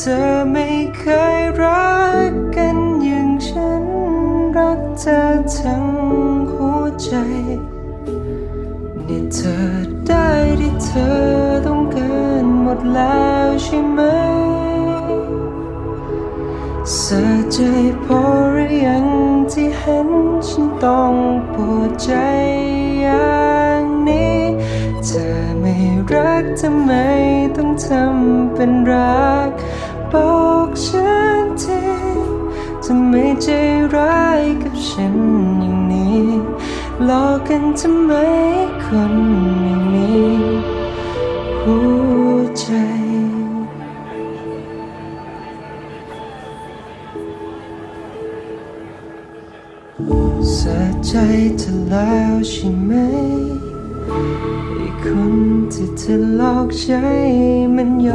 เธอไม่เคยรักกันอย่างฉัน รักเธอทั้งหัวใจนี่เธอได้ที่เธอต้องการหมดแล้วใช่ไหมเสียใจพอหรือยังที่เห็นฉันต้องปวดใจ รักทำไมต้องทำเป็นรัก บอกฉันทีทำไมใจร้ายกับฉันอย่างนี้หลอกกันทำไมคนอย่างนี้หัวใจสียใจเธอแล้วใช่ไหมไอ้คน ที่เธอหลอกใจมันยอม